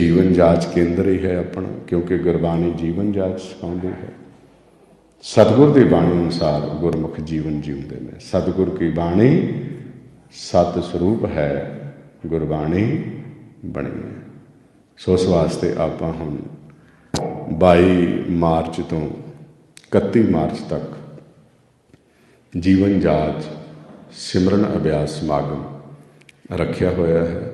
ਜੀਵਨ ਜਾਚ ਕੇਂਦਰ ਹੀ ਹੈ ਆਪਣਾ, ਕਿਉਂਕਿ ਗੁਰਬਾਣੀ ਜੀਵਨ ਜਾਚ ਸਿਖਾਉਂਦੀ ਹੈ। ਸਤਿਗੁਰ ਦੀ ਬਾਣੀ ਅਨੁਸਾਰ ਗੁਰਮੁਖ ਜੀਵਨ ਜਿਉਂਦੇ ਨੇ। ਸਤਿਗੁਰ ਕੀ ਬਾਣੀ? ਸਤ ਸਰੂਪ ਹੈ, ਗੁਰਬਾਣੀ ਬਣੀ ਹੈ। ਸੋ ਇਸ ਵਾਸਤੇ ਆਪਾਂ ਹੁਣ 22 ਮਾਰਚ ਤੋਂ 31 ਮਾਰਚ ਤੱਕ ਜੀਵਨ ਜਾਚ ਸਿਮਰਨ ਅਭਿਆਸ ਸਮਾਗਮ ਰੱਖਿਆ ਹੋਇਆ ਹੈ।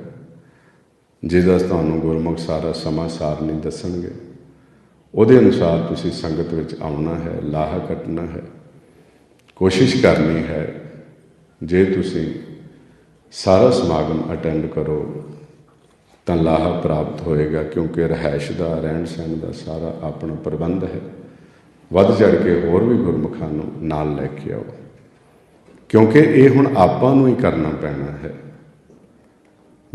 ਜਿਹਦਾ ਤੁਹਾਨੂੰ ਗੁਰਮੁਖ ਸਾਰਾ ਸਮਾਂ ਸਾਰਨੀ ਦੱਸਣਗੇ। ਉਹਦੇ ਅਨੁਸਾਰ ਤੁਸੀਂ ਸੰਗਤ ਵਿੱਚ ਆਉਣਾ ਹੈ, ਲਾਹਾ ਕੱਟਣਾ ਹੈ। ਕੋਸ਼ਿਸ਼ ਕਰਨੀ ਹੈ, ਜੇ ਤੁਸੀਂ ਸਾਰਾ ਸਮਾਗਮ ਅਟੈਂਡ ਕਰੋ, ਤਾਂ ਲਾਹਾ ਪ੍ਰਾਪਤ ਹੋਏਗਾ, ਕਿਉਂਕਿ ਰਹਿائش ਦਾ ਰਹਿਣ ਸਹਿਣ ਦਾ ਸਾਰਾ ਆਪਣਾ ਪ੍ਰਬੰਧ ਹੈ। ਵੱਧ ਚੜ ਕੇ ਹੋਰ ਵੀ ਗੁਰਮੁਖਾਂ ਨੂੰ ਨਾਲ ਲੈ ਕੇ ਆਓ। ਕਿਉਂਕਿ ਇਹ ਹੁਣ ਆਪਾਂ ਨੂੰ ਹੀ ਕਰਨਾ ਪੈਣਾ ਹੈ।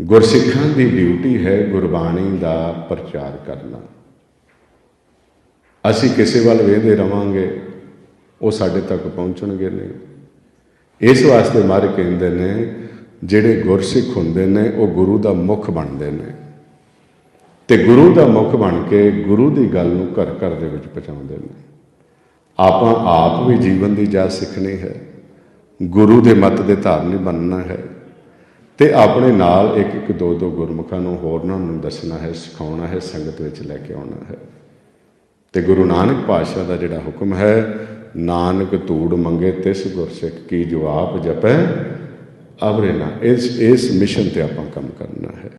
ਗੁਰਸਿੱਖਾਂ ਦੀ ਡਿਊਟੀ ਹੈ ਗੁਰਬਾਣੀ ਦਾ ਪ੍ਰਚਾਰ ਕਰਨਾ। ਅਸੀਂ ਕਿਸੇ ਵੱਲ ਵੇਖਦੇ ਰਵਾਂਗੇ, ਉਹ ਸਾਡੇ ਤੱਕ ਪਹੁੰਚਣਗੇ ਨਹੀਂ। ਇਸ ਵਾਸਤੇ ਮਾਰੇ ਕਹਿੰਦੇ ਨੇ, ਜਿਹੜੇ ਗੁਰਸਿੱਖ ਹੁੰਦੇ ਨੇ, ਉਹ ਗੁਰੂ ਦਾ ਮੁਖ ਬਣਦੇ ਨੇ। ਤੇ ਗੁਰੂ ਦਾ ਮੁਖ ਬਣ ਕੇ ਗੁਰੂ ਦੀ ਗੱਲ ਨੂੰ ਘਰ ਘਰ ਦੇ ਵਿੱਚ ਪਹੁੰਚਾਉਂਦੇ ਨੇ। ਆਪਾਂ ਆਪ ਵੀ ਜੀਵਨ ਦੀ ਜਾ ਸਿੱਖਣੀ ਹੈ। ਗੁਰੂ ਦੇ ਮਤ ਦੇ ਧਾਰਨੀ ਬਣਨਾ ਹੈ। ਤੇ ਆਪਣੇ ਨਾਲ ਇੱਕ ਇੱਕ ਦੋ ਦੋ ਗੁਰਮੁਖਾਂ ਨੂੰ ਹੋਰਨਾਂ ਨੂੰ ਦੱਸਣਾ ਹੈ, ਸਿਖਾਉਣਾ ਹੈ, ਸੰਗਤ ਵਿੱਚ ਲੈ ਕੇ ਆਉਣਾ ਹੈ। ਤੇ ਗੁਰੂ ਨਾਨਕ ਪਾਤਸ਼ਾਹ ਦਾ ਜਿਹੜਾ ਹੁਕਮ ਹੈ, ਨਾਨਕ ਧੂੜ ਮੰਗੇ, ਤਿਸ ਗੁਰਸਿੱਖ ਕੀ ਜਵਾਬ ਜਪੈ, ਅਵਰੇ ਨਾ, ਇਸ ਇਸ ਮਿਸ਼ਨ ਤੇ ਆਪਾਂ ਕੰਮ ਕਰਨਾ ਹੈ।